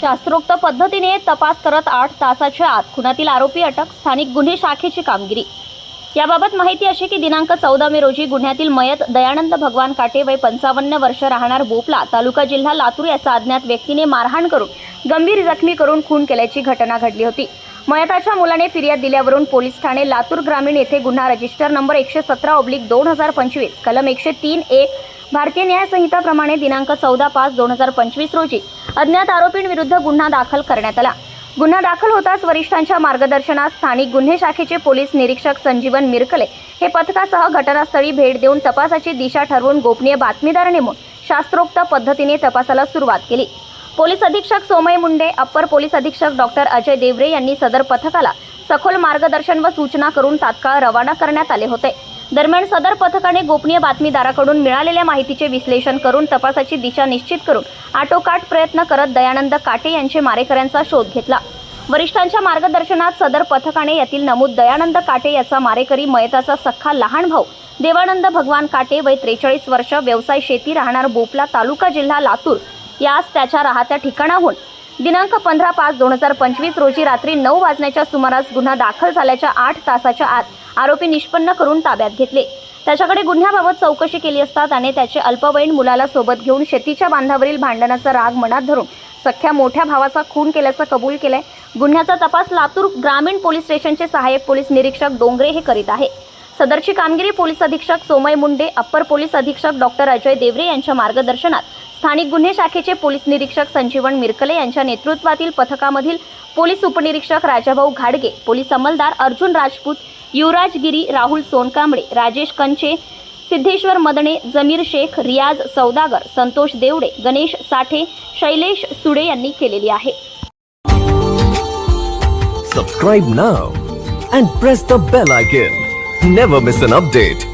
शास्त्रोक्त पद्धतीने तपास करत आठ तासाच्या आत खुनातील आरोपी अटक स्थानिक गुन्हे शाखेची कामगिरी. याबाबत माहिती अशी की दिनांक चौदा मे रोजी गुन्ह्यातील मयत दयानंद भगवान काटे वय पंचावन्न वर्ष राहणार बोपला तालुका जिल्हा लातूर याचा अज्ञात व्यक्तीने मारहाण करून गंभीर जखमी करून खून केल्याची घटना घडली होती. मयताच्या मुलाने फिर्याद दिल्यावरून पोलीस ठाणे लातूर ग्रामीण येथे गुन्हा रजिस्टर नंबर एकशे सतरा ऑब्लिक दोन हजार पंचवीस कलम एकशे तीन एक भारतीय न्यायसंहिताप्रमाणे दिनांक चौदा पाच दोन हजार पंचवीस रोजी अज्ञात आरोपींविरुद्ध गुन्हा दाखल करण्यात आला. गुन्हा दाखल होताच वरिष्ठांच्या मार्गदर्शनात स्थानिक गुन्हे शाखेचे पोलीस निरीक्षक संजीवन मिरकले हे पथकासह घटनास्थळी भेट देऊन तपासाची दिशा ठरवून गोपनीय बातमीदार नेमून शास्त्रोक्त पद्धतीने तपासाला सुरुवात केली. पोलीस अधीक्षक सोमय मुंडे अप्पर पोलीस अधीक्षक डॉक्टर अजय देवरे यांनी सदर पथकाला सखोल मार्गदर्शन व सूचना करून तात्काळ रवाना करण्यात आले होते. दरम्यान सदर पथकाने गोपनीय बातमीदाराकडून मिळालेल्या माहितीचे विश्लेषण करून तपासाची दिशा निश्चित करून आटोकाट प्रयत्न करत दयानंद काटे यांचे मारेकऱ्यांचा शोध घेतला. वरिष्ठांच्या मार्गदर्शनात सदर पथकाने यातील नमूद दयानंद काटे याचा मारेकरी मयताचा सख्खा लहान भाऊ देवानंद भगवान काटे वय त्रेचाळीस वर्ष व्यवसाय शेती राहणार बोपला तालुका जिल्हा लातूर. यास त्याच्या राहत्या ठिकाणाहून दिनांक पंधरा पाच दोन हजार पंचवीस रोजी रात्री नऊ वाजण्याच्या सुमारास गुन्हा दाखल झाल्याच्या आठ तासाच्या आत आरोपी निष्पन्न करून ताब्यात घेतले. त्याच्याकडे गुन्ह्याबाबत चौकशी केली असता त्याने त्याचे अल्पवयीन मुलाला सोबत घेऊन शेतीच्या बांधावरील भांडणाचा राग मनात धरून सख्या मोठ्या भावाचा खून केल्याचं कबूल केलंय. गुन्ह्याचा तपास लातूर ग्रामीण पोलीस स्टेशनचे सहाय्यक पोलीस निरीक्षक डोंगरे हे करीत आहे. सदरची कामगिरी पोलीस अधीक्षक सोमय मुंडे अप्पर पोलीस अधीक्षक डॉक्टर अजय देवरे यांच्या मार्गदर्शनात स्थानिक गुन्हे शाखेचे पोलीस निरीक्षक संजीवन मिरकले यांच्या नेतृत्वातील पथकामधील पोलीस उपनिरीक्षक राजाभाऊ घाडगे पोलीस अंमलदार अर्जुन राजपूत युवराज गिरी राहुल सोनकांबळे राजेश कंचे सिद्धेश्वर मदणे जमीर शेख रियाज सौदागर संतोष देवडे गणेश साठे शैलेश सुडे यांनी केलेली आहे. Subscribe now and press the bell icon never miss an update